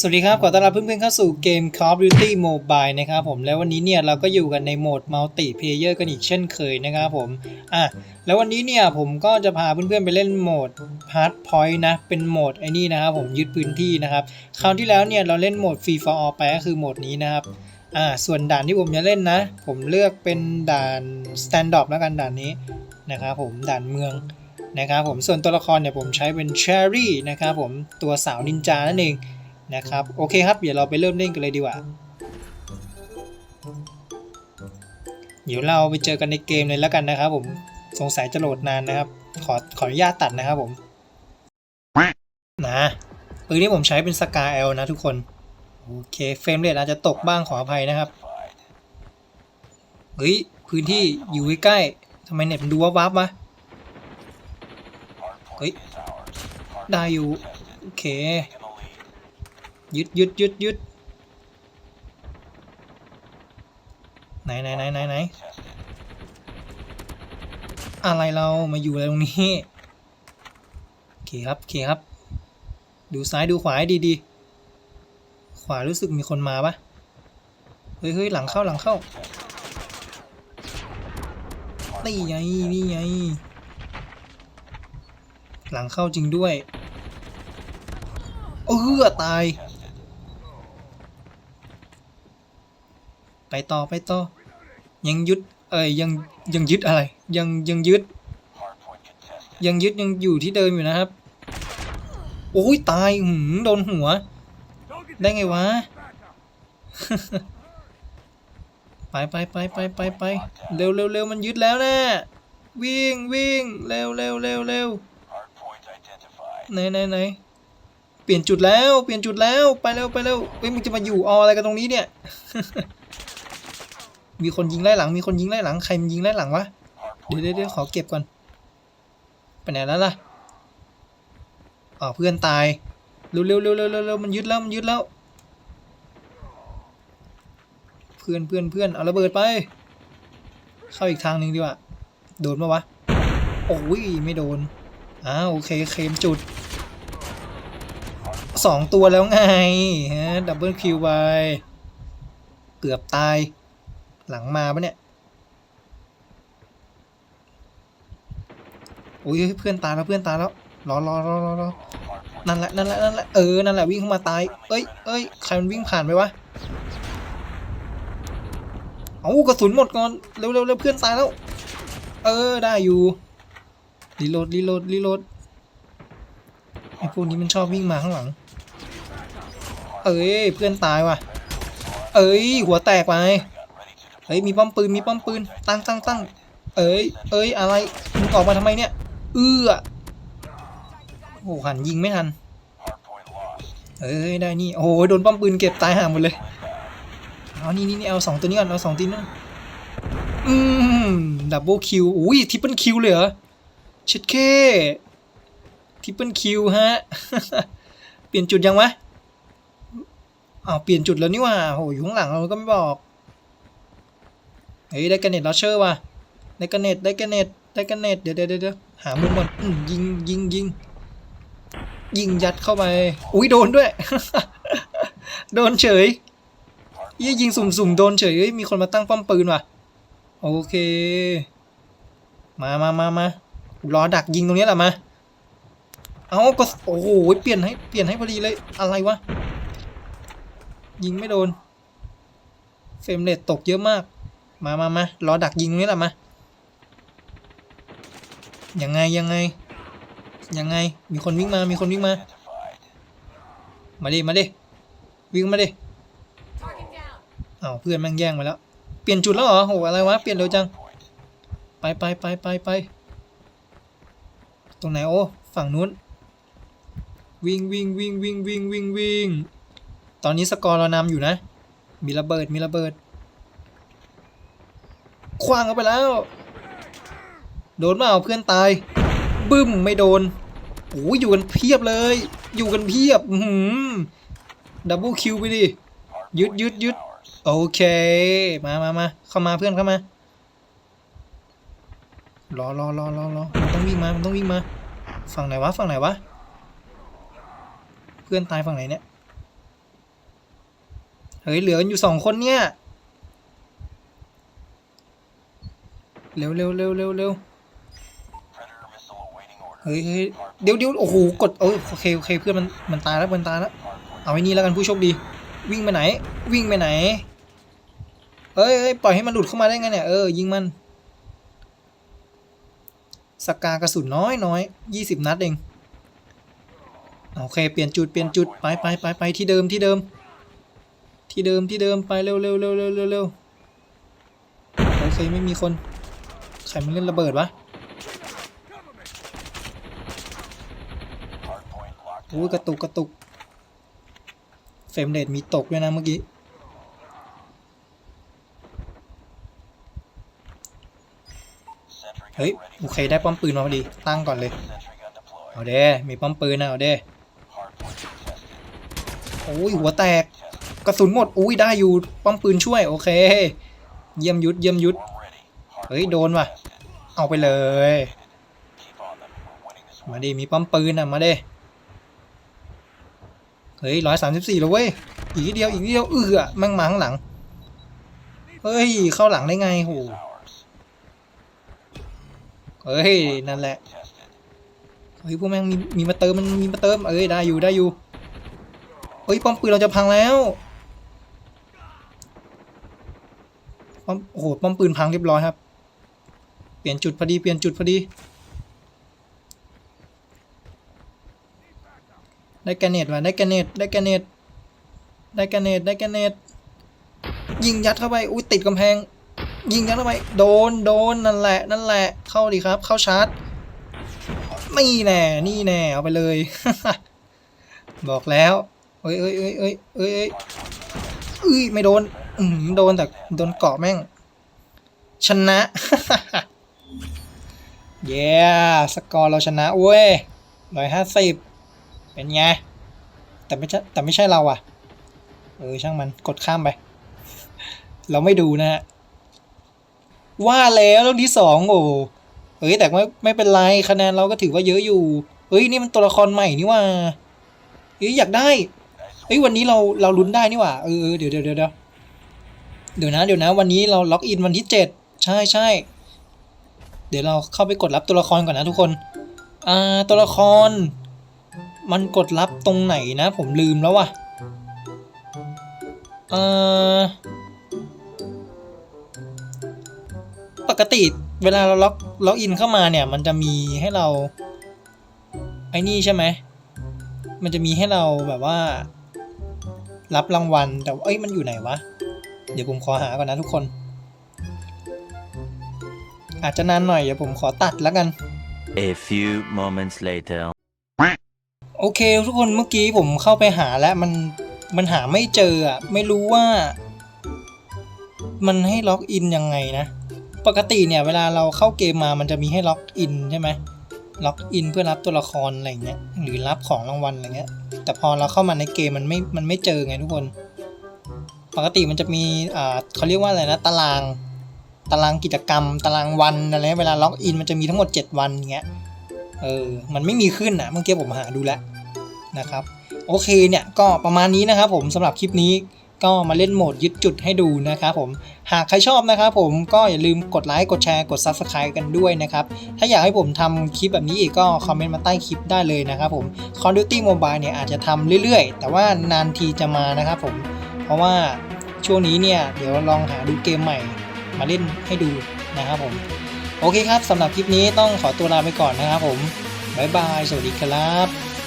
สวัสดีครับ ขอต้อนรับเพื่อนๆเข้าสู่เกม Call of Duty Mobile นะครับผม แล้ววันนี้เนี่ยเราก็อยู่กันในโหมด Multi Player กันอีกเช่นเคยนะครับผม อะ แล้ววันนี้เนี่ยผมก็จะพาเพื่อนๆไปเล่นโหมด Hard Point นะ เป็นโหมดไอ้นี่นะครับผมยึดพื้นที่นะครับ คราวที่แล้วเนี่ยเราเล่นโหมด Free for All ไปก็คือโหมดนี้นะครับ อ่า ส่วนด่านที่ผมจะเล่นนะ ผมเลือกเป็นด่าน Stand-up แล้วกันด่านนี้นะครับผม ด่านเมืองนะครับผม ส่วนตัวละครเนี่ยผมใช้เป็นเชอรี่นะครับผม ตัวสาวนินจานั่นเอง นะครับ โอเคครับ เดี๋ยวเราไปเริ่มเล่นกันเลยดีกว่า เดี๋ยวเราไปเจอกันในเกมเลยแล้วกันนะครับ ผม สงสัยจะโหลดนานนะครับ ขอขออนุญาตตัดนะครับผม นะปืนที่ผมใช้เป็นสกาเอลนะทุกคน โอเค เฟรมเรทอาจจะตกบ้างขออภัยนะครับ เฮ้ย พื้นที่อยู่ใกล้ๆทำไมเน็ตมันดูวับๆวะเฮ้ย ได้อยู่ โอเค ยึดยึดยึดยึดไหนไหนไหนไหนไหนอะไรเรามาอยู่อะไรตรงนี้โอเคครับโอเคครับ ดูซ้ายดูขวาให้ดีๆขวารู้สึกมีคนมาปะเฮ้ยเฮ้ยหลังเข้าหลังเข้านี่ไงนี่ไงหลังเข้าจริงด้วยเออตาย ไปต่อไปต่อยังยึดเอ้ยยังยังยึดอะไร ยังยังยึด ยังยึดยังอยู่ที่เดิมอยู่นะครับโอ้ยตายหืมโดนหัว ได้ไงวะไปไปไปไปไปไปเร็วเร็วเร็วมันยึดแล้วนะวิ่งวิ่งเร็วเร็วเร็วเร็วไหนไหนไหนเปลี่ยนจุดแล้วเปลี่ยนจุดแล้วไปเร็วไปเร็วเฮ้ยมึงจะมาอยู่ออะไรกันตรงนี้เนี่ย มีคนยิงไล่หลัง มีคนยิงไล่หลัง ใครมันยิงไล่หลังวะ เดี๋ยวเดี๋ยวเดี๋ยวขอเก็บก่อน ไปไหนแล้วล่ะอ๋อเพื่อนตายเร็วเร็วเร็วเร็วเร็วเร็วมันยึดแล้วมันยึดแล้ว เพื่อนเพื่อนเพื่อนเอาระเบิดไป เข้าอีกทางหนึ่งดีกว่า โดนปะวะ โอ้ยไม่โดน อ้าวโอเคเคลมจุดสองตัวแล้วไงฮะดับเบิลคิวไป เกือบตาย หลังมาปะเนี่ยโอ้ยเพื่อนตายแล้วเพื่อนตายแล้ว รอรอรอรอรอนั่นแหละนั่นแหละนั่นแหละเออ นั่นแหละวิ่งเข้ามาตาย เอ้ยเอ้ยใครมันวิ่งผ่านไปวะ เอากระสุนหมดก่อน เร็วเร็วเร็วเพื่อนตายแล้ว เออได้อยู่ รีโหลดรีโหลดรีโหลดไอ้พวกนี้มันชอบวิ่งมาข้างหลัง เอ้ยเพื่อนตายว่ะ เอ้ยหัวแตกไป เฮ้ยมีป้อมปืนมีป้อมปืนตั้งตั้งตั้งเอ้ยเอ้ยอะไรมึงออกมาทำไมเนี่ยเอื้อโอ้หหันยิงไม่ทันเอ้ยได้นี่โอ้โหโดนป้อมปืนเก็บตายห่าหมดเลยเอานี่นี่นี่เอาสองตัวนี้ก่อนเอาสองตัวนี้อืมดับเบิลคิวอุ้ยทริปเปิลคิวเลยเหรอชิดเคทริปเปิลคิวฮะเปลี่ยนจุดยังวะอ้าวเปลี่ยนจุดแล้วนี่ว่าโหอยู่ข้างหลังเราก็ไม่บอก เฮ้ยได้กระเน็ตลอเชอร์ว่ะได้กระเน็ตได้กระเน็ตได้กระเน็ตเดี๋ยวเดี๋ยวเดี๋ยวหามุมก่อนยิงยิงยิงยิงยัดเข้าไป อุ้ยโดนด้วย โดนเฉยยี่ยิงสุ่มๆโดนเฉยเฮ้ยมีคนมาตั้งป้อมปืนว่ะ โอเค มามามามา รอดักยิงตรงนี้แหละมา เอาก็โอ้โหเปลี่ยนให้เปลี่ยนให้พอดีเลย อะไรวะ ยิงไม่โดน เฟรมเรทตกเยอะมาก มามามารอดักยิงตรงนี้แหละมา ยังไงยังไง ยังไง มีคนวิ่งมา มีคนวิ่งมา มาดิ มาดิ วิ่งมาดิ เอ้าเพื่อนแม่งแย่งมาแล้ว เปลี่ยนจุดแล้วเหรอโหอะไรวะ เปลี่ยนเร็วจัง ไปไปไปไปไป ตรงไหนโอ้ฝั่งนู้น วิ่งวิ่งวิ่งวิ่งวิ่งวิ่งวิ่ง ตอนนี้สกอร์เรานำอยู่นะ มีระเบิด มีระเบิด คว้างเข้าไปแล้ว โดนมาเอาเพื่อนตาย บึ้มไม่โดนโอ้ยอยู่กันเพียบเลย อยู่กันเพียบอืมดับเบิลคิวไปดิยึดยึดยึดโอเค มามามาเข้ามาเพื่อนเข้ามารอรอรอรอรอมันต้องวิ่งมา มันต้องวิ่งมา ฝั่งไหนวะ ฝั่งไหนวะ เพื่อนตายฝั่งไหนเนี่ย เฮ้ย เหลืออยู่สองคนเนี่ย เร็วเร็วเร็วเร็วเร็วเฮ้ยเฮ้ยเดี๋ยวเดี๋ยวโอ้โหกดเออโอเคโอเคเพื่อนมันมันตายแล้วมันตายแล้วเอาไอ้นี่แล้วกันผู้โชคดี วิ่งไปไหน วิ่งไปไหนเอ้ยเอ้ยปล่อยให้มันหลุดเข้ามาได้ไงเนี่ยเออยิงมันสกากระสุนน้อยน้อยยี่สิบนัดเองโอเคเปลี่ยนจุดเปลี่ยนจุดไปไปไปไปที่เดิมที่เดิม ที่เดิมที่เดิมไปเร็วเร็วเร็วเร็วเร็วเร็วโอเคไม่มีคน ใครมันเล่นระเบิดวะโอ้ยกระตุกกระตุก เฟรมเรทมีตกด้วยนะเมื่อกี้เฮ้ยโอเคได้ป้อมปืนมาพอดี ตั้งก่อนเลย เอาเด้มีป้อมปืนนะเอาเด้โอ้ยหัวแตก กระสุนหมดอุ้ยได้อยู่ป้อมปืนช่วย โอเค เยี่ยมยุดเยี่ยมยุดเฮ้ยโดนว่ะ เอาไปเลย มาดิมีป้อมปืนอะ มาดิเฮ้ยร้อยสามสิบสี่แล้วเว้ย อีกเดียวอีกเดียวเอือมั่งมาข้างหลัง เฮ้ย เข้าหลังได้ไงโหเฮ้ย นั่นแหละ เฮ้ย พวกแม่งมีมีมาเติมมันมีมาเติม เอ้ย ได้อยู่ได้อยู่เฮ้ย ป้อมปืนเราจะพังแล้วป้อมโอ้โห ป้อมปืนพังเรียบร้อยครับ ลี่ยนจุดพอดีเปลี่ยนจุดพอดีได้แกเนตว่ะได้แกเนตได้แกเนตได้แกเนตได้แกเนตยิงยัดเข้าไปอุ้ยติดกำแพง ยิงยัดเข้าไปโดนโดนนั่นแหละนั่นแหละเข้าดีครับ เข้าชาร์จนี่แน่นี่แน่เอาไปเลย บอกแล้วเอ้ยเอ้ยเอ้ยเอ้ยเอ้ยเอ้ยเอ้ยไม่โดนอืมโดนแต่โดนเกาะแม่ง ชนะ เย้สกอร์เราชนะเว้ยร้อยห้าสิบเป็นไง แต่ไม่ใช่แต่ไม่ใช่เราอะเออช่างมันกดข้ามไป เราไม่ดูนะฮะว่าแล้วเรื่องที่สองโอ้เฮ้ยแต่ไม่ไม่เป็นไรคะแนนเราก็ถือว่าเยอะอยู่เฮ้ยนี่มันตัวละครใหม่นี่ว่าเฮ้ยอยากได้เฮ้ยวันนี้เราเราลุ้นได้นี่ว่าเออเดี๋ยวเดี๋ยวเดี๋ยวเดี๋ยวเดี๋ยวนะเดี๋ยวนะ วันนี้เราล็อกอินวันที่เจ็ดใช่ใช่ เดี๋ยวเราเข้าไปกดรับตัวละครก่อนนะทุกคนอ่าตัวละคร มันกดรับตรงไหนนะ ผมลืมแล้วว่ะเอ่อปกติเวลาเราล็อกล็อกอินเข้ามาเนี่ย มันจะมีให้เรา ไอ้นี่ใช่ไหม มันจะมีให้เราแบบว่า รับรางวัลแต่เอ้ยมันอยู่ไหนวะ เดี๋ยวผมขอหาก่อนนะทุกคน อาจจะนานหน่อยเดี๋ยวผมขอตัดแล้วกัน A few moments later. โอเค ทุกคนเมื่อกี้ผมเข้าไปหาแล้วมันมันหาไม่เจออะไม่รู้ว่า มันให้ล็อกอินยังไงนะ ปกติเนี่ยเวลาเราเข้าเกมมามันจะมีให้ล็อกอินใช่ไหมล็อกอินเพื่อรับตัวละครอะไรเงี้ยหรือรับของรางวัลอะไรเงี้ย แต่พอเราเข้ามาในเกมมันไม่มันไม่เจอไงทุกคน ปกติมันจะมีอ่าเขาเรียกว่าอะไรนะตาราง ตารางกิจกรรม ตารางวันอะไรเวลาล็อกอินมันจะมีทั้งหมด 7 วันเงี้ยเออมันไม่มีขึ้นนะเมื่อกี้ผมหาดูแล้วนะครับโอเคเนี่ยก็ประมาณนี้นะครับผมสำหรับคลิปนี้ก็มาเล่นโหมดยึดจุดให้ดูนะครับผม หากใครชอบนะครับผมก็อย่าลืมกดไลค์กดแชร์กด Subscribe กันด้วยนะครับ ถ้าอยากให้ผมทำคลิปแบบนี้อีกก็คอมเมนต์มาใต้คลิปได้เลยนะครับผม Call of Duty Mobile เนี่ยอาจจะทำเรื่อยๆ แต่ว่านานทีจะมานะครับผม เพราะว่าช่วงนี้เนี่ยเดี๋ยวลองหาดูเกมใหม่ มาเล่นให้ดูนะครับผมโอเคครับสำหรับคลิปนี้ต้องขอตัวลาไปก่อนนะครับผมบ๊ายบาย สวัสดีครับ